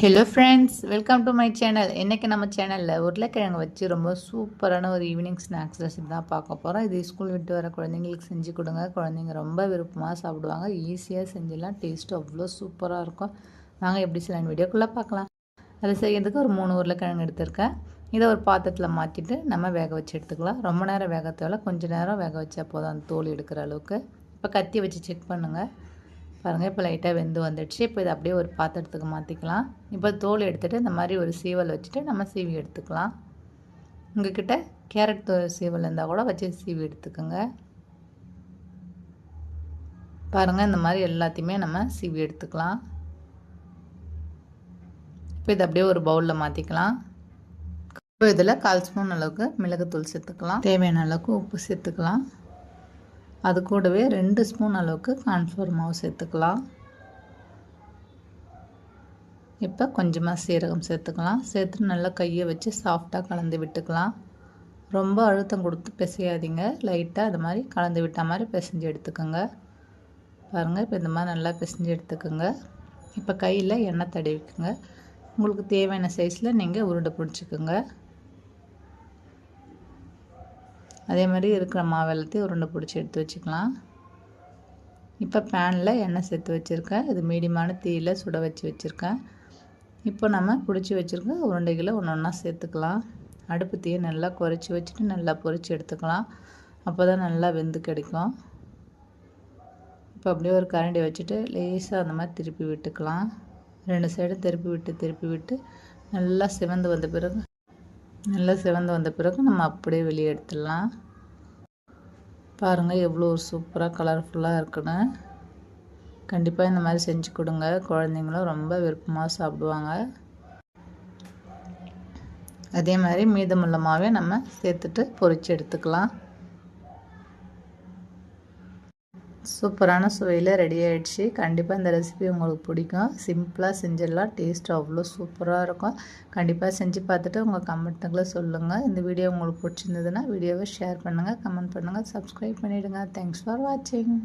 Hello friends welcome to my channel இன்றைக்கி நம்ம சேனலில் உருளைக்கிழங்கு வச்சு ரொம்ப சூப்பரான ஒரு ஈவினிங் ஸ்நாக்ஸ் ரெசிபி தான் பார்க்க போகிறோம் இது ஸ்கூல் விட்டு வர குழந்தைங்களுக்கு செஞ்சு கொடுங்க. குழந்தைங்க ரொம்ப விருப்பமாக சாப்பிடுவாங்க. ஈஸியாக செஞ்சிடலாம். டேஸ்ட்டு அவ்வளோ சூப்பராக இருக்கும். நாங்கள் எப்படி செய்யலாம் வீடியோக்குள்ளே பார்க்கலாம். அதை செய்கிறதுக்கு ஒரு மூணு உருளைக்கிழங்கு எடுத்திருக்கேன். இதை ஒரு பாத்திரத்தில் மாற்றிட்டு நம்ம வேக வச்சு எடுத்துக்கலாம். ரொம்ப நேரம் வேக தேவை கொஞ்சம் நேரம் வேக வச்சா போதும். அந்த தோல் எடுக்கிற அளவுக்கு. இப்போ கத்தி வச்சு செக் பண்ணுங்கள் பாருங்கள் இப்போ லைட்டாக வெந்து வந்துடுச்சு. இப்போ இதை அப்படியே ஒரு பாத்திரத்துக்கு மாற்றிக்கலாம் இப்போ தோல் எடுத்துகிட்டு இந்த மாதிரி ஒரு சீவல் வச்சுட்டு நம்ம சீவி எடுத்துக்கலாம். உங்ககிட்ட கேரட் தோ சீவல் இருந்தால் கூட வச்சு சீவி எடுத்துக்கோங்க. பாருங்கள் இந்த மாதிரி எல்லாத்தையுமே நம்ம சீவி எடுத்துக்கலாம். இப்போ இதை அப்படியே ஒரு பவுலில் மாற்றிக்கலாம் இப்போ இதில் கால் ஸ்பூன் அளவுக்கு மிளகுத்தூள் சேர்த்துக்கலாம். தேவையான அளவுக்கு உப்பு சேர்த்துக்கலாம். அது கூடவே ரெண்டு ஸ்பூன் அளவுக்கு கான்ஃப்ளவர் மாவு சேர்த்துக்கலாம். இப்போ கொஞ்சமாக சீரகம் சேர்த்துக்கலாம். சேர்த்து நல்லா கையை வச்சு சாஃப்டாக கலந்து விட்டுக்கலாம். ரொம்ப அழுத்தம் கொடுத்து பிசையாதீங்க. லைட்டாக அது மாதிரி கலந்து விட்ட மாதிரி பிசைஞ்சு எடுத்துக்கோங்க. பாருங்கள் இப்போ இந்த மாதிரி நல்லா பிசைஞ்சு எடுத்துக்கோங்க. இப்போ கையில் எண்ணெய் தடவிக்குங்க. உங்களுக்கு தேவையான சைஸில் நீங்கள் உருண்டை பிடிச்சிக்கோங்க. அதே மாதிரி இருக்கிற மாவு எல்லாத்தையும் உருண்டை பிடிச்சி எடுத்து வச்சுக்கலாம். இப்போ பேனில் எண்ணெய் சேர்த்து வச்சுருக்கேன். இது மீடியமான தீயில் சுட வச்சு வச்சுருக்கேன். இப்போ நம்ம பிடிச்சி வச்சுருக்க உருண்டைகளை ஒன்று ஒன்றா சேர்த்துக்கலாம். அடுப்பு தீயை நல்லா குறைச்சி வச்சுட்டு நல்லா பொறிச்சு எடுத்துக்கலாம். அப்போ தான் நல்லா வெந்து கிடைக்கும். இப்போ அப்படியே ஒரு கரண்டி வச்சுட்டு லேசாக அந்த மாதிரி திருப்பி விட்டுக்கலாம். ரெண்டு சைடும் திருப்பி விட்டு திருப்பி விட்டு நல்லா சிவந்து வந்த பிறகு நல்லா சிவந்து வந்த பிறகு நம்ம அப்படியே வெளியே எடுத்துடலாம். பாருங்கள் எவ்வளோ சூப்பராக கலர்ஃபுல்லாக இருக்குன்னு. கண்டிப்பாக இந்த மாதிரி செஞ்சு கொடுங்க. குழந்தைங்களும் ரொம்ப விருப்பமாக சாப்பிடுவாங்க. அதே மாதிரி மீதமுள்ள மாவே நம்ம சேர்த்துட்டு பொறிச்சு எடுத்துக்கலாம். சூப்பரான சுவையில் ரெடி ஆகிடுச்சு கண்டிப்பாக இந்த ரெசிபி உங்களுக்கு பிடிக்கும். சிம்பிளாக செஞ்சிடலாம். டேஸ்ட் அவ்வளோ சூப்பராக இருக்கும். கண்டிப்பாக செஞ்சு பார்த்துட்டு உங்கள் கமெண்ட்டுங்களை சொல்லுங்கள் இந்த வீடியோ உங்களுக்கு பிடிச்சிருந்ததுன்னா வீடியோவை ஷேர் பண்ணுங்கள் கமெண்ட் பண்ணுங்கள் சப்ஸ்கிரைப் பண்ணிவிடுங்க தேங்க்ஸ் ஃபார் வாட்சிங்